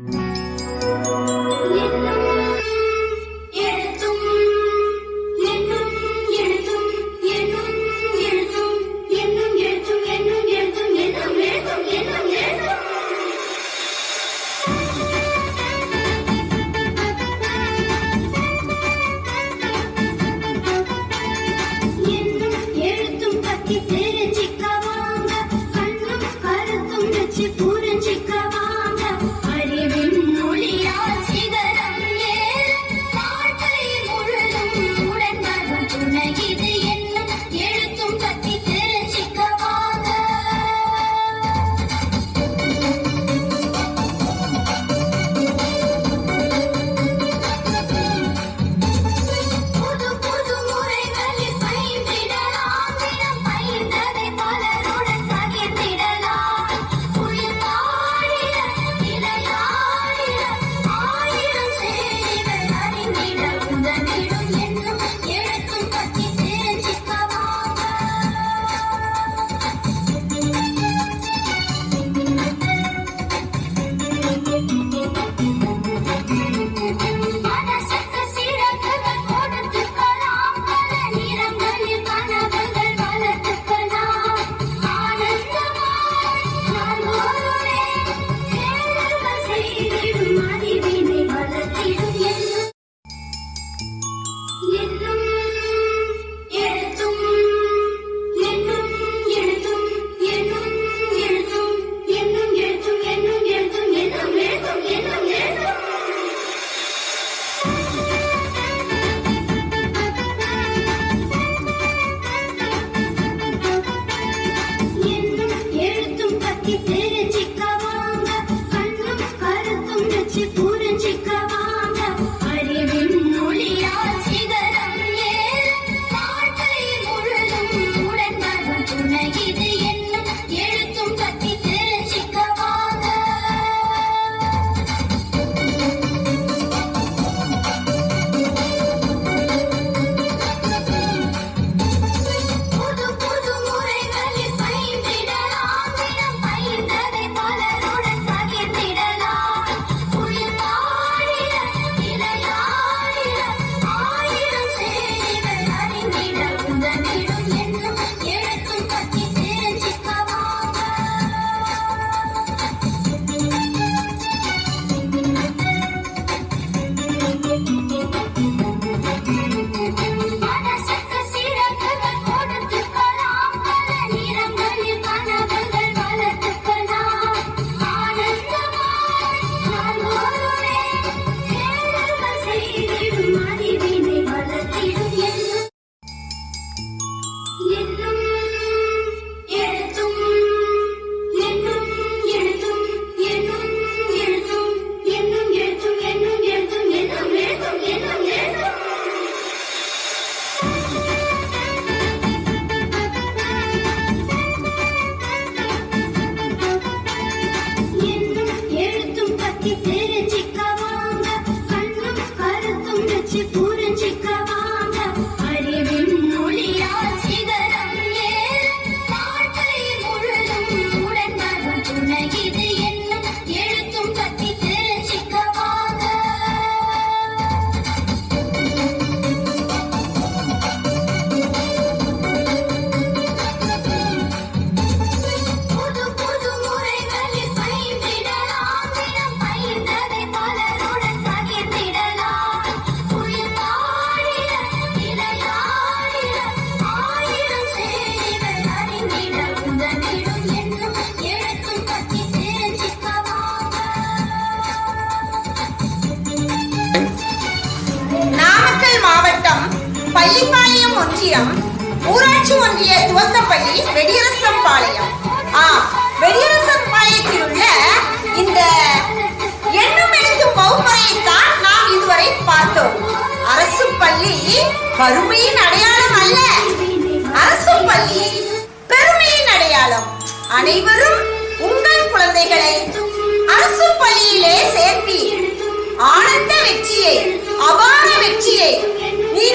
Mm-hmm. Pallipalayam ஒன்றியம். ஊராட்சி ஒன்றிய துவக்கப்பள்ளி வெடியரசம் பாளையம். ஆ வெடியரசம் பாளையத்தில் உள்ள இந்த எண்ணும் எழுத்தும் வகுப்பறையைத்தான் நாம் இதுவரை பார்த்தோம். அரசு பள்ளி வறுமையின் அடையாளம் அல்ல. அரசு பள்ளி பெருமையின் அடையாளம். அனைவரும் உங்கள் குழந்தைகளை அரசு பள்ளியிலே சேர்ப்பீர். ஆனந்த வெற்றியை அபார வெற்றியை நீ